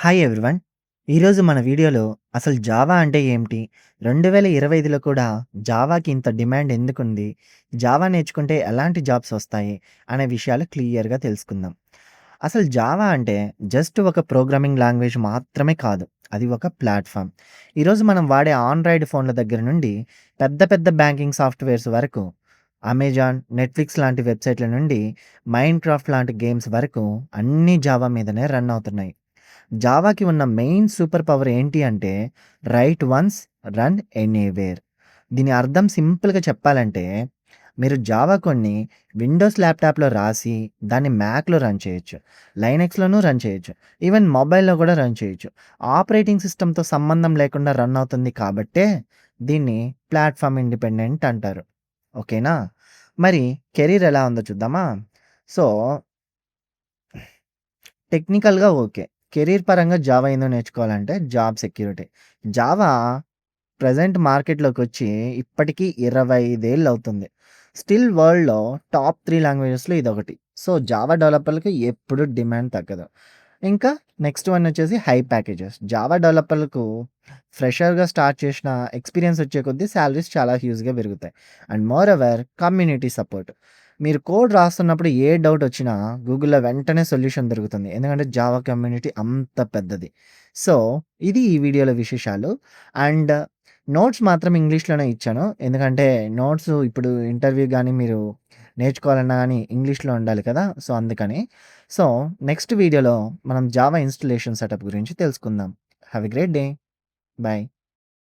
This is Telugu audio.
Hi everyone. ఈరోజు మన వీడియోలో అసలు జావా అంటే ఏమిటి? 2025లో కూడా జావాకి ఇంత డిమాండ్ ఎందుకుంది? జావా నేర్చుకుంటే ఎలాంటి జాబ్స్ వస్తాయి? అనే విషయాలు క్లియర్‌గా తెలుసుకుందాం. అసలు జావా అంటే జస్ట్ ఒక ప్రోగ్రామింగ్ లాంగ్వేజ్ మాత్రమే కాదు. అది ఒక ప్లాట్ఫామ్ ఈరోజు మనం వాడే ఆండ్రాయిడ్ ఫోన్ల దగ్గర నుండి పెద్ద పెద్ద బ్యాంకింగ్ సాఫ్ట్‌వేర్స్ వరకు, అమెజాన్, నెట్‌ఫ్లిక్స్ లాంటి వెబ్‌సైట్‌ల నుండి మైండ్ క్రాఫ్ట్ లాంటి గేమ్స్ వరకు అన్నీ జావా మీదనే రన్ అవుతున్నాయి. జావాకి ఉన్న మెయిన్ సూపర్ పవర్ ఏంటి అంటే రైట్ వన్స్ రన్ ఎనీవేర్. దీని అర్థం సింపుల్‌గా చెప్పాలంటే మీరు జావా కొన్ని విండోస్ ల్యాప్‌టాప్‌లో రాసి దాన్ని మ్యాక్‌లో రన్ చేయొచ్చు. లైనెక్స్లోనూ రన్ చేయొచ్చు. ఈవెన్ మొబైల్‌లో కూడా రన్ చేయొచ్చు. ఆపరేటింగ్ సిస్టమ్‌తో సంబంధం లేకుండా రన్ అవుతుంది కాబట్టే దీన్ని ప్లాట్‌ఫార్మ్ ఇండిపెండెంట్ అంటారు. ఓకేనా? మరి కెరీర్ ఎలా ఉందో చూద్దామా? సో టెక్నికల్‌గా ఓకే. కెరీర్ పరంగా జావా ఏందో నేర్చుకోవాలంటే జాబ్ సెక్యూరిటీ. జావా ప్రజెంట్ మార్కెట్లోకి వచ్చి ఇప్పటికీ ఇరవై ఐదేళ్ళు అవుతుంది. స్టిల్ వరల్డ్‌లో టాప్ త్రీ లాంగ్వేజెస్‌లో ఇదొకటి. సో జావా డెవలపర్లకు ఎప్పుడు డిమాండ్ తగ్గదు. ఇంకా నెక్స్ట్ వన్ వచ్చేసి హై ప్యాకేజెస్. జావా డెవలపర్‌లకు ఫ్రెషర్‌గా స్టార్ట్ చేసిన ఎక్స్‌పీరియన్స్ వచ్చే కొద్దీ శాలరీస్ చాలా హ్యూజ్‌గా పెరుగుతాయి. And moreover community support. మీరు కోడ్ రాస్తున్నప్పుడు ఏ డౌట్ వచ్చినా గూగుల్‌లో వెంటనే సొల్యూషన్ దొరుకుతుంది. ఎందుకంటే జావా కమ్యూనిటీ అంత పెద్దది. సో ఇది ఈ వీడియోలో విశేషాలు. అండ్ నోట్స్ మాత్రం ఇంగ్లీష్‌లోనే ఇచ్చాను. ఎందుకంటే నోట్స్ ఇప్పుడు ఇంటర్వ్యూ కానీ మీరు నేర్చుకోవాలన్నా కానీ ఇంగ్లీష్‌లో ఉండాలి కదా! సో అందుకని. సో నెక్స్ట్ వీడియోలో మనం జావా ఇన్స్టలేషన్ సెటప్ గురించి తెలుసుకుందాం. Have a great day. Bye.